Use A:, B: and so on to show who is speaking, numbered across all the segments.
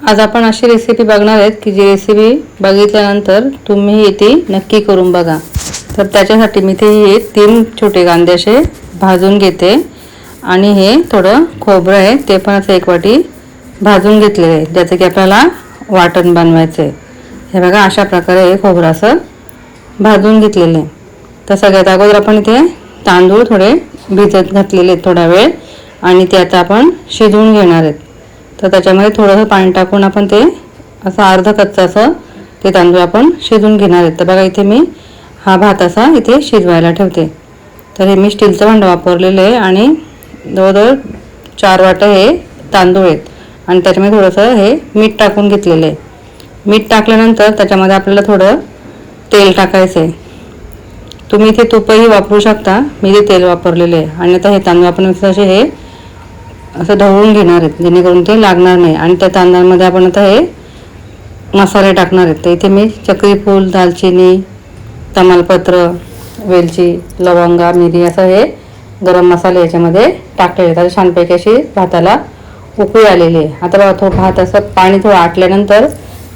A: आज आपण अशी रेसिपी बघणार आहेत की जी रेसिपी बघितल्यानंतर तुम्ही ती नक्की करून बघा. तर त्याच्यासाठी मी ते हे तीन छोटे कांदे असे भाजून घेते. आणि हे थोडं खोबरं आहे ते पण असं एक वाटी भाजून घेतलेलं आहे ज्याचं की आपल्याला वाटण बनवायचं आहे. हे बघा अशा प्रकारे हे खोबरं असं भाजून घेतलेलं आहे. तर सगळ्यात अगोदर आपण इथे तांदूळ थोडे भिजत घातलेले आहेत थोडा वेळ. आणि ते आता आपण शिजवून घेणार आहेत. तर त्याच्यामध्ये थोडंसं पाणी टाकून आपण ते असं अर्ध कच्चं असं ते तांदूळ आपण शिजून घेणार आहेत. तर बघा इथे मी हा भात असा इथे शिजवायला ठेवते. तर हे मी स्टीलचं भांडं वापरलेलं आहे आणि जवळजवळ चार वाटं हे तांदूळ आहेत. आणि त्याच्यामध्ये थोडंसं हे मीठ टाकून घेतलेलं आहे. मीठ टाकल्यानंतर त्याच्यामध्ये आपल्याला थोडं तेल टाकायचं आहे. तुम्ही इथे तुपही वापरू शकता. मी ते तेल वापरलेले आहे. आणि आता हे तांदूळ आपण असे हे असं ढवळून घेणार आहेत. जेणेकरून ते लागणार नाही. आणि त्या तांदळामध्ये आपण आता हे मसाले टाकणार आहेत. तर इथे मी चक्रीफूल दालचिनी तमालपत्र वेलची लवंगा मिरी असं हे गरम मसाले याच्यामध्ये टाकलेले आहेत. आता छानपैकी अशी भाताला उकळी आलेली आहे. आता बघा तो भात असं पाणी थोडं आटल्यानंतर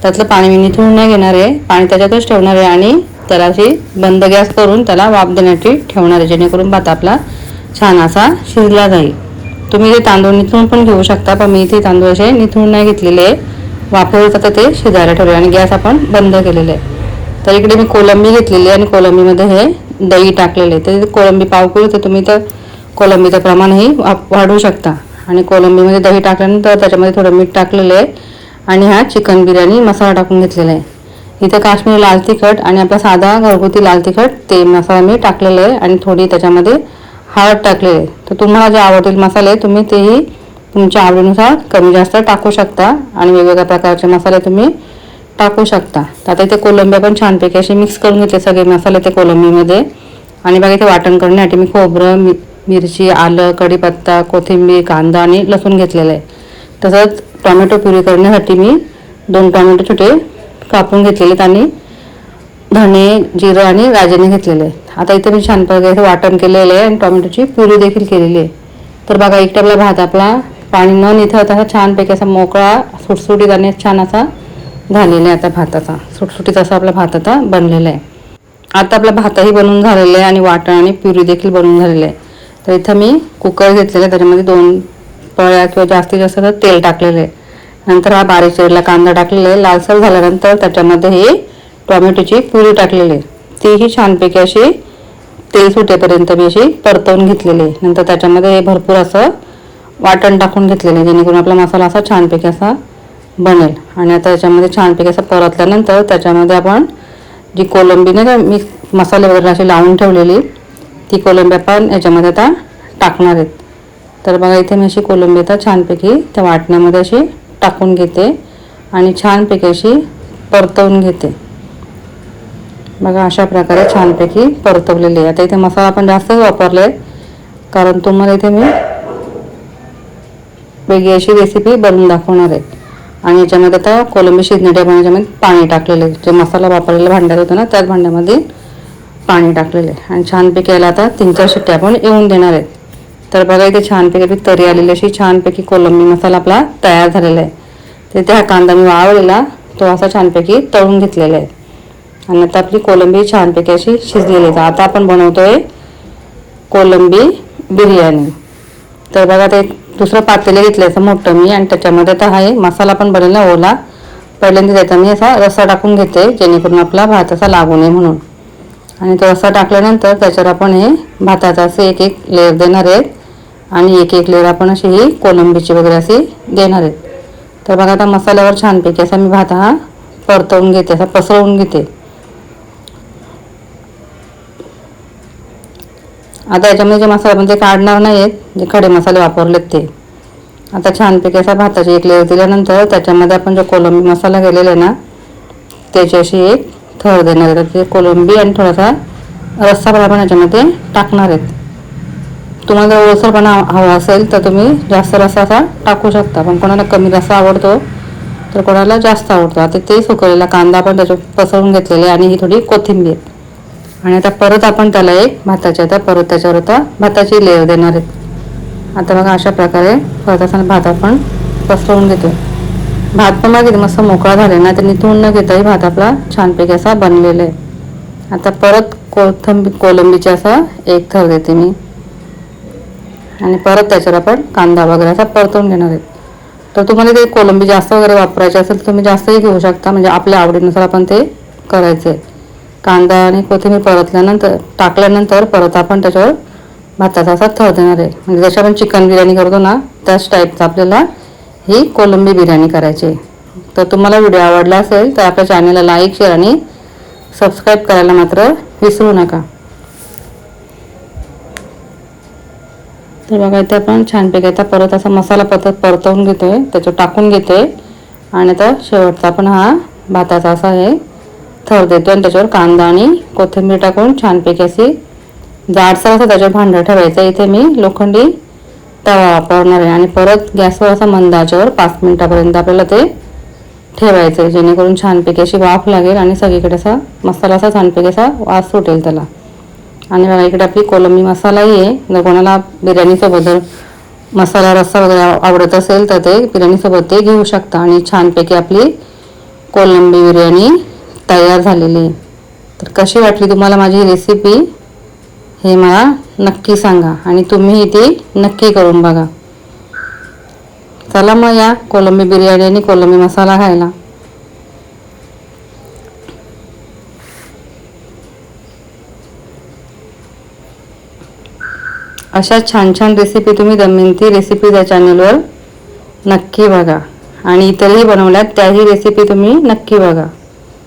A: त्यातलं पाणी मी निथळून नाही घेणार आहे. पाणी त्याच्यातच ठेवणार आहे आणि त्याला अशी बंद गॅस करून त्याला वाफ देण्यासाठी ठेवणार आहे. जेणेकरून भात आपला छान असा शिजला जाईल. तुम्ही ते तांदूळ निथळून पण घेऊ शकता पण मी इथे तांदूळ असे निथळून नाही घेतलेले. आहे वाफेवरच आता ते शिजायला ठेवले आणि गॅस आपण बंद केलेले. आहे तर इकडे मी कोलंबी घेतलेली आहे आणि कोलंबीमध्ये हे दही टाकलेले आहे. तर कोलंबी पाव करू तर तुम्ही तर कोलंबीचं प्रमाणही वाढवू शकता. आणि कोलंबीमध्ये दही टाकल्यानंतर त्याच्यामध्ये थोडं मीठ टाकलेलं आहे आणि हा चिकन बिर्याणी मसाला टाकून घेतलेला आहे. इथं काश्मीरी लाल तिखट आणि आपला साधा घरगुती लाल तिखट ते मसाला मी टाकलेलं आहे आणि थोडी त्याच्यामध्ये हळद टाकलेली तर तुम्हाला जे आवडतील मसाले तुम्ही तेही तुमच्या आवडीनुसार कमी जास्त टाकू शकता आणि वेगवेगळ्या प्रकारचे मसाले तुम्ही टाकू शकता. तर आता इथे कोलंबी पण छानपैकी असे मिक्स करून घेतले सगळे मसाले ते कोलंबीमध्ये आणि बघा इथे वाटण करण्यासाठी मी खोबरं मि मिरची आलं कढीपत्ता कोथिंबीर कांदा आणि लसूण घेतलेलं आहे. तसंच टोमॅटो प्युरी करण्यासाठी मी दोन टोमॅटो छोटे कापून घेतलेले आहेत आणि धणे जिरं आणि राजाने घेतलेले आहे आता इथे मी छान प्रकारे वाटण केलेलं आहे आणि टोमॅटोची प्युरी देखील केलेली आहे. तर बघा एक आपला भात आपला पाणी न निथळता असा छानपैकी असा मोकळा सुटसुटीत आणि छान असा झालेला आहे आता भाताचा सुटसुटीत असा आपला भात आता बनलेला आहे. आता आपला भातही बनवून झालेला आहे आणि वाटण आणि प्युरी देखील बनवून झालेलं आहे. तर इथं मी कुकर घेतलेलं आहे त्याच्यामध्ये दोन पळ्या किंवा जास्तीत जास्त तर तेल टाकलेलं आहे. नंतर हा बारीक चिरला कांदा टाकलेला आहे. लालसर झाल्यानंतर त्याच्यामध्ये हे टोमॅटोची प्युरी टाकलेली आहे. तीही छानपैकी अशी तेल सुटेपर्यंत मी अशी परतवून घेतलेली आहे. नंतर त्याच्यामध्ये हे भरपूर असं वाटण टाकून घेतलेलं आहे जेणेकरून आपला मसाला असा छानपैकी असा बनेल. आणि आता त्याच्यामध्ये छानपैकी असं परतल्यानंतर त्याच्यामध्ये आपण जी कोलंबी नाही का मी मसाले वगैरे अशी लावून ठेवलेली ती कोलंबी आपण याच्यामध्ये आता टाकणार आहेत. तर बघा इथे मी अशी कोलंबी आता छानपैकी त्या वाटण्यामध्ये अशी टाकून घेते आणि छानपैकी अशी परतवून घेते. बघा अशा प्रकारे छानपैकी परतवलेली आहे. आता इथे मसाला आपण जास्तच वापरले कारण तुम्हाला इथे मी वेगळी अशी रेसिपी बनवून दाखवणार आहे. आणि याच्यामध्ये आता कोलंबी शिजण्याच्या पण याच्यामध्ये पाणी टाकलेलं आहे. जे मसाला वापरलेलं भांड्यात होतं ना त्याच भांड्यामध्ये पाणी टाकलेलं आहे. आणि छानपैकी याला आता तीन चार शिट्ट्या आपण येऊन देणार आहेत. तर बघा इथे छानपैकी तरी आलेली अशी छानपैकी कोलंबी मसाला आपला तयार झालेला आहे. तिथे हा कांदा मी वाळवलेला तो असा छानपैकी तळून घेतलेला आहे. आणि आता आपली कोलंबी छानपैकी अशी शिजलेली आहे. आता आपण बनवतोय कोलंबी बिर्याणी. तर बघा ते दुसरं पातेलं घेतलं असं मोठं मी आणि त्याच्यामध्ये आता हा मसाला पण बनवला ओला. पहिल्यांदा त्याचा मी असा रस्सा टाकून घेते जेणेकरून आपला भात असा लागू नये म्हणून. आणि तो रस्सा टाकल्यानंतर त्याच्यावर आपण हे भाताचा असे एक एक लेअर देणार आहेत. आणि एक एक लेअर आपण अशी ही कोलंबीची वगैरे अशी देणार आहेत. तर बघा आता मसाल्यावर छानपैकी असा मी भात हा परतवून घेते असा पसरवून घेते. आता याच्यामध्ये जे मसाला म्हणजे काढणार नाही आहेत जे खडे मसाले वापरलेत ते. आता छानपैकी असा भाताची एक लेअर दिल्यानंतर त्याच्यामध्ये आपण जो कोलंबी मसाला केलेला आहे ना त्याची अशी एक थर देणार आहे. ते कोलंबी आणि थोडासा रस्सा पण आपण याच्यामध्ये टाकणार आहेत. तुम्हाला जर ओळसरपणा हवा असेल तर तुम्ही जास्त रस्सा असा टाकू शकता पण कोणाला कमी रस्सा आवडतो तर कोणाला जास्त आवडतो. आता ते सुकवलेला कांदा आपण त्याच्यात पसरवून घेतलेले आणि ही थोडी कोथिंबीर. आणि आता परत आपण त्याला एक भाताच्या आता परत त्याच्यावर आता भाताची लेअर देणार आहेत आता बघा अशा प्रकारे परत असताना भात आपण पसरवून घेतो. भात पण बघा मस्त मोकळा झाला ना तर निथून न घेताही भात आपला छानपैकी असा बनलेला आहे. आता परत कोथंबी कोलंबीचे असा एक थर देते मी. आणि परत त्याच्यावर आपण कांदा वगैरे असा परतून घेणार आहेत तर तुम्हाला ते कोलंबी जास्त वगैरे वापरायचे असेल तर तुम्ही जास्तही घेऊ शकता म्हणजे आपल्या आवडीनुसार आपण ते करायचे आहे कांदा आणि कोथिंबीर परतल्यानंतर टाकल्यानंतर परत आपण त्याच्यावर भाताचा असा थर देणार आहे. म्हणजे जशी आपण चिकन बिर्याणी करतो ना त्याच टाईपचं आपल्याला ही कोलंबी बिर्याणी करायची आहे. तर तुम्हाला व्हिडिओ आवडला असेल तर आपल्या चॅनलला लाईक शेअर आणि सबस्क्राईब करायला मात्र विसरू नका. तर बघा इथे आपण छानपैकी आता परत असा मसाला परत परतवून घेतोय. त्याच्यावर टाकून घेतोय. आणि आता शेवटचा आपण हा भाताचा असा हे थर देतो आणि त्याच्यावर कांदा आणि कोथिंबीर टाकून छानपैकी अशी जाडसर असं त्याच्यावर भांडं ठेवायचं. इथे मी लोखंडी तवा वापरणार आहे. आणि परत गॅसवर असा मंदाच्यावर पाच मिनिटापर्यंत आपल्याला ते ठेवायचं आहे जेणेकरून छानपैकी अशी वाफ लागेल आणि सगळीकडे असा मसाला असा छानपैकी असा वास सुटेल त्याला. आणि बघा इकडे आपली कोलंबी मसालाही आहे. जर कोणाला बिर्याणीसोबत जर मसाला रस्सा वगैरे आवडत असेल तर ते बिर्याणीसोबत ते घेऊ शकता. आणि छानपैकी आपली कोलंबी बिर्याणी तयार झालेली तर कशी वाटली तुम्हाला माझी रेसिपी हे मला नक्की सांगा आणि तुम्ही ती नक्की करून बघा. चला मग या कोलंबी बिर्याणी आणि कोलंबी मसाला खायला. अशा छान छान रेसिपी तुम्ही दमिनती रेसिपी या चॅनलवर नक्की बघा. आणि इतरही बनवल्यात त्याही रेसिपी तुम्ही नक्की बघा.